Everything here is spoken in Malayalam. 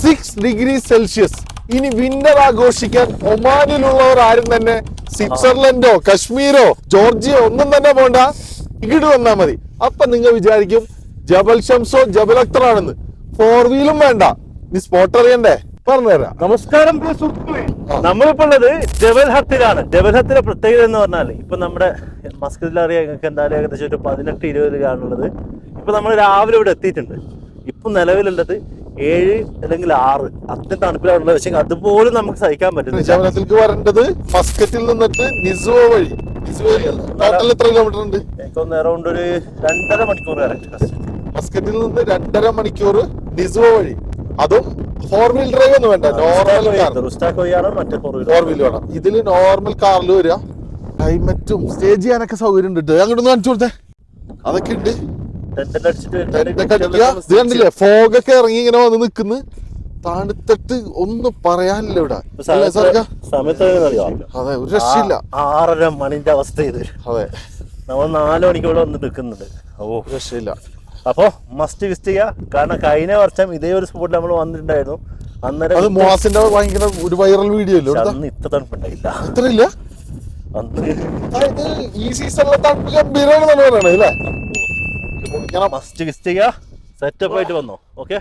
സിക്സ് ഡിഗ്രി സെൽഷ്യസ് ഇനി വിന്റർ ആഘോഷിക്കാൻ ഒമാനിലുള്ളവർ ആരും തന്നെ സ്വിറ്റ്സർലൻഡോ കശ്മീരോ ജോർജിയോ ഒന്നും തന്നെ പോണ്ട. ഇങ്ങോട്ട് വന്നാ മതി. അപ്പൊ നിങ്ങൾ വിചാരിക്കും ജബൽ ഷംസോ ജബൽ അക്തർ ആണെന്ന് ഫോർ വീലും വേണ്ട. നീ സ്പോട്ട് അറിയണ്ടേ? പറഞ്ഞുതരാം നമസ്കാരം നമ്മളിപ്പോ ഉള്ളത് ജബൽ ഹത്തിലാണ്. ജബൽ ഹത്തിലെ പ്രത്യേകത എന്ന് പറഞ്ഞാൽ ഇപ്പൊ നമ്മുടെ മസ്കറ്റിൽ അറിയാം നിങ്ങൾക്ക് എന്തായാലും ഏകദേശം ഒരു പതിനെട്ട് ഇരുപത് കാണുള്ളത് ഇപ്പൊ നമ്മൾ രാവിലെ ഇവിടെ എത്തിയിട്ടുണ്ട്. ഇപ്പൊ നിലവിലുള്ളത് ഏഴ് അല്ലെങ്കിൽ ആറ്. അത്രയും തണുപ്പിലാണുള്ളത് പക്ഷെ അതുപോലും നമുക്ക് സഹിക്കാൻ പറ്റുന്നില്ല. ജബലത്തിലേക്ക് വരേണ്ടത് മസ്കറ്റിൽ നിന്നിട്ട് നിസുവ വഴി. നിസുവ ടോട്ടൽ എത്ര കിലോമീറ്റർ ഉണ്ട്? എനിക്കൊന്ന് അറൗണ്ട് ഒരു രണ്ടര മണിക്കൂർ മസ്കറ്റിൽ നിന്ന് രണ്ടര മണിക്കൂർ വഴി. അതും ഫോർ വീൽ ഡ്രൈവ് ഒന്നും വേണ്ട. നോർമൽ ഫോർ വീൽ വേണം. ഇതിൽ നോർമൽ കാറിൽ വരിക. ക്ലൈമറ്റും സ്റ്റേജ് ചെയ്യാനൊക്കെ സൗകര്യം ഉണ്ട് അങ്ങോട്ടൊന്ന് കാണിച്ചു കൊടുത്തേ. അതൊക്കെ ഉണ്ട്. കണ്ടില്ലേ? ഫോഗൊക്കെ ഇറങ്ങി ഇങ്ങനെ വന്ന് നിൽക്കുന്നു. തണുത്തിട്ട് ഒന്നും പറയാനില്ല ഇവിടെ. അതെ ഒരു രക്ഷയില്ല. ആറര മണിന്റെ അവസ്ഥ ഇത്. അതെ. നമ്മൾ നാല് മണിക്ക് ഇവിടെ വന്ന് നിൽക്കുന്നുണ്ട്. ഓ. രക്ഷയില്ല. അപ്പോൾ മസ്റ്റ് വിസിറ്റ് ചെയ്യുക കാരണം കഴിഞ്ഞ വർഷം ഇതേ ഒരു സ്പോട്ടിൽ നമ്മൾ വന്നിട്ടുണ്ടായിരുന്നു. അന്നേരം അത് മോസിന്റെ ഭയങ്കര ഒരു വൈറൽ വീഡിയോ അല്ലേ അന്ന് ഇത്ര തണുപ്പുണ്ടായില്ല ഇത്രയില്ല? ഈ സീസണിലെ തണുപ്പ് ഗംഭീരമാണെന്നാണ് അല്ലേ? പൊളിക്കണം ഫസ്റ്റ് കിസ്റ്റ് ചെയ്യുക സെറ്റപ്പ് ആയിട്ട് വന്നോ ഓക്കെ